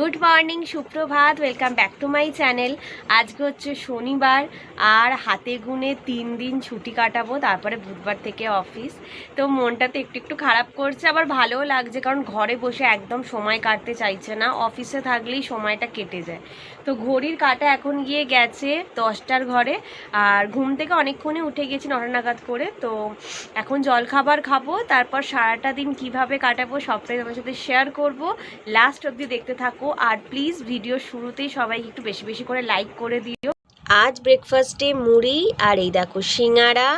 Good morning, সুপ্রভাত, welcome back to my channel. আজকে হচ্ছে শনিবার, আর হাতে গুনে তিন দিন ছুটি কাটাবো, তারপরে বুধবার থেকে অফিস। তো মনটাতে একটু একটু খারাপ করছে, আবার ভালোও লাগছে, কারণ ঘরে বসে একদম সময় কাটতে চাইছে না। অফিসে থাকলেই সময়টা কেটে যায়। তো ঘড়ির কাটা এখন গিয়ে গেছে দশটার ঘরে, আর ঘুম থেকে অনেকক্ষণে উঠে গেছি নটা নাগাদ করে। তো এখন জল খাবার খাব, তারপর সারাটা দিন কীভাবে কাটাবো সবটাই তোমার সাথে শেয়ার করব। লাস্ট অবধি দেখতে থাকো আর প্লিজ ভিডিও শুরুতেই সবাই একটু বেশি বেশি করে লাইক করে দিও। আজ ব্রেকফাস্টে মুড়ি আর এই দেখো সিঙ্গারা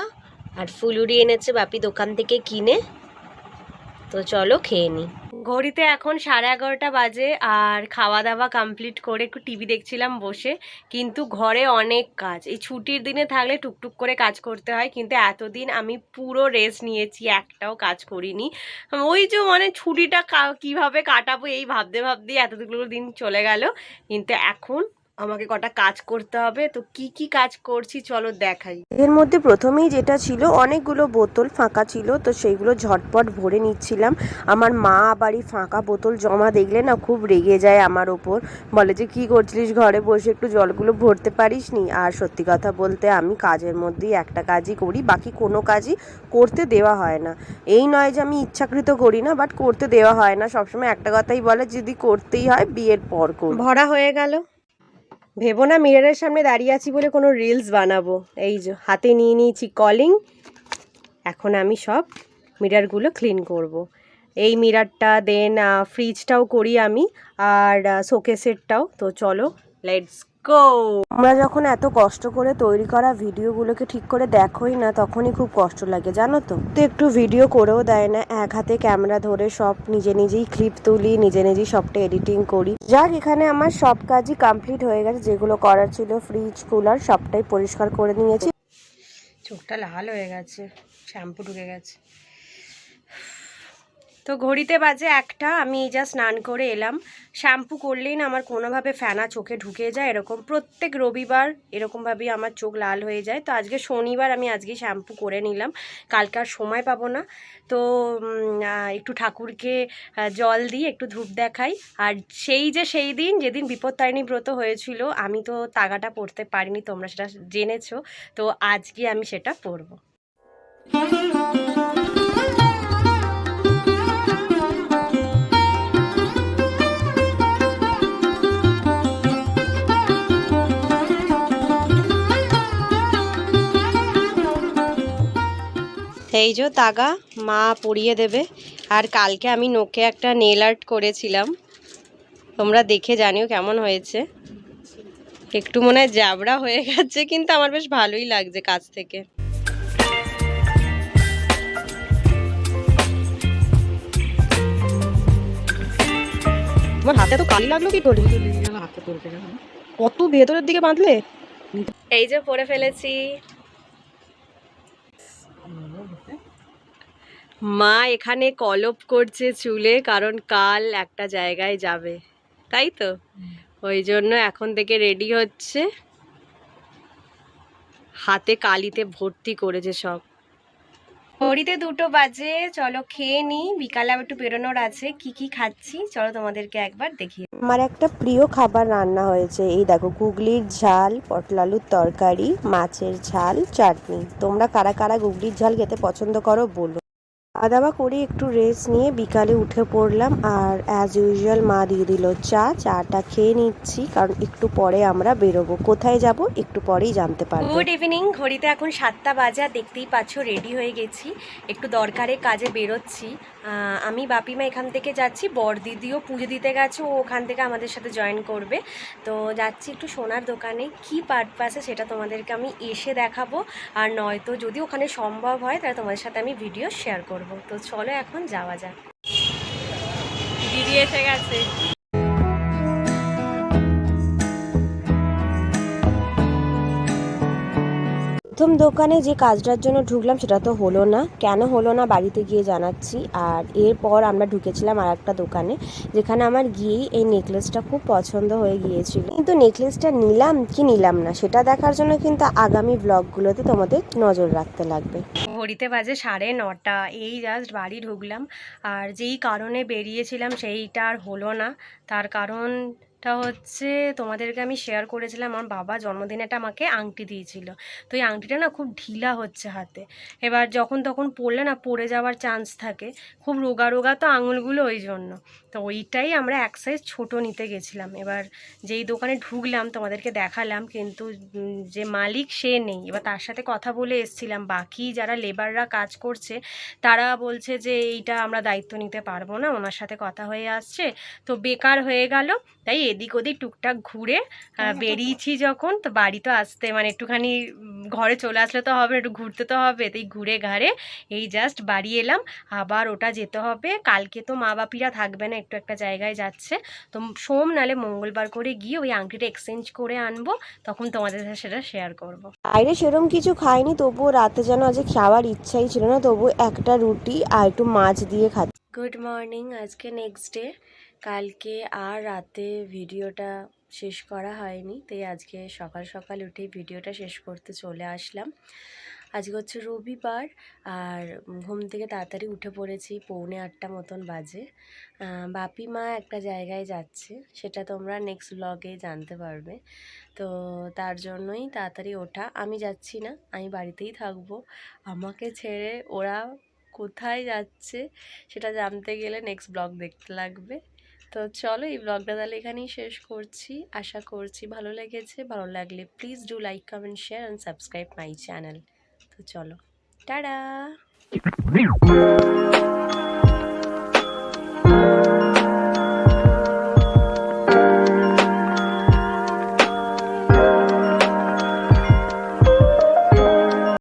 আর ফুলুরি এনেছে বাপি দোকান থেকে কিনে। তো চলো খেয়ে নিই ঘড়িতে এখন সাড়ে এগারোটা বাজে আর খাওয়া দাওয়া কমপ্লিট করে একটু টিভি দেখছিলাম বসে। কিন্তু ঘরে অনেক কাজ। এই ছুটির দিনে থাকলে টুকটুক করে কাজ করতে হয়। কিন্তু এতদিন আমি পুরো রেস্ট নিয়েছি, একটাও কাজ করিনি। ওই যে মানে ছুটিটা কীভাবে কাটাবো এই ভাবতে ভাবতেই এতগুলো দিন চলে গেল। কিন্তু এখন আমাকে কটা কাজ করতে হবে। তো কি কি কাজ করছি চলো দেখাই। এর মধ্যে প্রথমেই যেটা ছিল অনেকগুলো বোতল ফাঁকা ছিল তো সেইগুলো ঝটপট ভরে নিচ্ছিলাম। আমার মা আবারই ফাঁকা বোতল জমা দেখলে না খুব রেগে যায় আমার ওপর। বলে যে কি করছিলিস ঘরে বসে? একটু জলগুলো ভরতে পারিস নি আর সত্যি কথা বলতে আমি কাজের মধ্যেই একটা কাজই করি বাকি কোনো কাজই করতে দেওয়া হয় না। এই নয় যে আমি ইচ্ছাকৃত করি না বাট করতে দেওয়া হয় না। সবসময় একটা কথাই বলে যদি করতেই হয় বিয়ের পর করব। ভরা হয়ে গেল। ভেবো না, মিররের সামনে দাঁড়িয়ে আছি বলে কোনো রিলস বানাবো। এই যে, হাতে নিয়ে নিয়েছি কলিং এখন আমি সব মিরারগুলো ক্লিন করব। এই মিরারটা দেন ফ্রিজটাও করি আমি, আর শোকেসেরটাও তো চলো লেটস গো আমরা যখন এত কষ্ট করে তৈরি করা ভিডিওগুলোকে ঠিক করে দেখোই না তখনই খুব কষ্ট লাগে জানো তো? তো একটু ভিডিও করেও দেয় না এক হাতে ক্যামেরা ধরে সব নিজে নিজেই ক্লিপ তুলি নিজে নিজেই সবটা এডিটিং করি। যাক এখানে আমার সব কাজই কমপ্লিট হয়ে গেছে যেগুলো করার ছিল ফ্রিজ কুলার সবটাই পরিষ্কার করে নিয়েছি। চোখটা লাল হয়ে গেছে শ্যাম্পু ঢুকে গেছে। তো ঘড়িতে বাজে একটা, আমি এই যা স্নান করে এলাম। শ্যাম্পু করলেই না আমার কোনোভাবে ফেনা চোখে ঢুকে যায় এরকম। প্রত্যেক রবিবার এরকমভাবেই আমার চোখ লাল হয়ে যায়। তো আজকে শনিবার আমি আজকে শ্যাম্পু করে নিলাম। কালকে আর সময় পাবো না। তো একটু ঠাকুরকে জল দিই, একটু ধূপ দেখাই। আর সেই যে সেই দিন, যেদিন বিপত্তারিণী ব্রত হয়েছিল, আমি তো তাগাটা পড়তে পারিনি, তোমরা সেটা জেনেছো। তো আজকে আমি সেটা পরবো। এই যে তাগা মা পরিয়ে দেবে। আর কালকে আমি নোকে একটা নেল আর্ট করেছিলাম। তোমরা দেখে জানিও কেমন হয়েছে। একটু মনে হয় জাবড়া হয়ে গেছে কিন্তু আমার বেশ ভালোই লাগছে কাছ থেকে। তোমার হাতে তো কালি লাগল কি করে কত ভেতরের দিকে বাঁধলে? এই যে পরে ফেলেছি। মা এখানে কলপ করছে চুলে, কারণ কাল একটা জায়গায় যাবে। তাই তো? ওই জন্য এখন থেকে রেডি হচ্ছে। হাতে কালিতে ভর্তি করেছে সব। ঘড়িতে দুটো বাজে, চলো খেয়ে নিই। বিকালে একটু বেরোনোর আছে। কি কি খাচ্ছি? চলো তোমাদেরকে একবার দেখিয়ে আমার একটা প্রিয় খাবার রান্না হয়েছে। এই দেখো, গুগলির ঝাল পটল আলুর তরকারি, মাছের ঝাল, চাটনি। তোমরা কারা কারা গুগলির ঝাল খেতে পছন্দ করো বলো। খাওয়া দাওয়া করে একটু রেস্ট নিয়ে বিকালে উঠে পড়লাম আর অ্যাজ ইউজুয়াল মা দিয়ে দিল চা। চাটা খেয়ে নিচ্ছি কারণ একটু পরে আমরা বেরোবো। কোথায় যাব একটু পরেই জানতে পারব। গুড ইভিনিং ঘড়িতে এখন সাতটা বাজা দেখতেই পাচ্ছ রেডি হয়ে গেছি। একটু দরকারে কাজে বেরোচ্ছি। আমি বাপিমা এখান থেকে যাচ্ছি বর দিদিও পুজো দিতে গেছে, ও ওখান থেকে আমাদের সাথে জয়েন করবে। তো যাচ্ছি একটু সোনার দোকানে, কি পারপাসে সেটা তোমাদেরকে আমি এসে দেখাবো। আর নয়তো যদি ওখানে সম্ভব হয়, তাহলে তোমাদের সাথে আমি ভিডিও শেয়ার করব। তো চলো এখন যাওয়া যাক। দিদি এসে গেছে। প্রথম দোকানে যে কাজটার জন্য ঢুকলাম সেটা তো হলো না। কেন হলো না বাড়িতে গিয়ে জানাচ্ছি। আর এরপর আমরা ঢুকেছিলাম আর একটা দোকানে, যেখানে আমার গিয়েই এই নেকলেসটা খুব পছন্দ হয়ে গিয়েছিল। কিন্তু নেকলেসটা নিলাম কি নিলাম না, সেটা দেখার জন্য কিন্তু আগামী ব্লগগুলোতে তোমাদের নজর রাখতে লাগবে। ঘড়িতে বাজে সাড়ে নটা, এই জাস্ট বাড়ি ঢুকলাম। আর যেই কারণে বেরিয়েছিলাম সেইটা আর হলো না। তার কারণটা হচ্ছে তোমাদেরকে আমি শেয়ার করেছিলাম, আমার বাবা জন্মদিনে একটা আমাকে আংটি দিয়েছিল। তো এই আংটিটা না খুব ঢিলা হচ্ছে হাতে। এবার যখন তখন পড়লে না পড়ে যাওয়ার চান্স থাকে। খুব রোগা রোগা তো আঙুলগুলো ওই জন্য। তো ওইটাই আমরা এক সাইজ ছোটো নিতে গেছিলাম। এবার যেই দোকানে ঢুকলাম, তোমাদেরকে দেখালাম, কিন্তু যে মালিক সে নেই। এবার তার সাথে কথা বলে এসছিলাম। বাকি যারা লেবাররা কাজ করছে, তারা বলছে যে এইটা আমরা দায়িত্ব নিতে পারব না। ওনার সাথে কথা হয়ে আসছে। তো বেকার হয়ে গেল। তাই এদিক ওদিক টুকটাক ঘুরে বেরিয়েছি যখন তো বাড়ি তো আসতে মানে একটুখানি ঘরে চলে আসলে তো হবে একটু ঘুরতে তো হবে তাই ঘুরে ঘাড়ে এই জাস্ট বাড়ি এলাম আবার ওটা যেতে হবে কালকে তো মা বাপিরা থাকবে না একটু একটা জায়গায় যাচ্ছে তো সোম নালে মঙ্গলবার করে গিয়ে ওই আংটিটা এক্সচেঞ্জ করে আনব তখন তোমাদের সাথে সেটা শেয়ার করব। বাইরে সেরম কিছু খাইনি তবুও রাতে যেন আজ খাওয়ার ইচ্ছাই ছিল না তবু একটা রুটি আর একটু মাছ দিয়ে খাচ্ছি। গুড মর্নিং আজকে নেক্সট ডে কালকে আর রাতে ভিডিওটা শেষ করা হয়নি, তাই আজকে সকাল সকাল উঠেই ভিডিওটা শেষ করতে চলে আসলাম। আজকে হচ্ছে রবিবার, আর ঘুম থেকে তাড়াতাড়ি উঠে পড়েছি, পৌনে আটটা মতন বাজে। বাপি মা একটা জায়গায় যাচ্ছে, সেটা তোমরা নেক্সট ব্লগে জানতে পারবে। তো তার জন্যই তাড়াতাড়ি ওঠা। আমি যাচ্ছি না, আমি বাড়িতেই থাকব। আমাকে ছেড়ে ওরা কোথায় যাচ্ছে, সেটা জানতে গেলে নেক্সট ব্লগ দেখতে লাগবে। তো চলো এই ব্লগটা তাহলে এখানেই শেষ করছি। আশা করছি ভালো লেগেছে। ভালো লাগলে please do like comment share and subscribe my channel তো চলো, টাটা!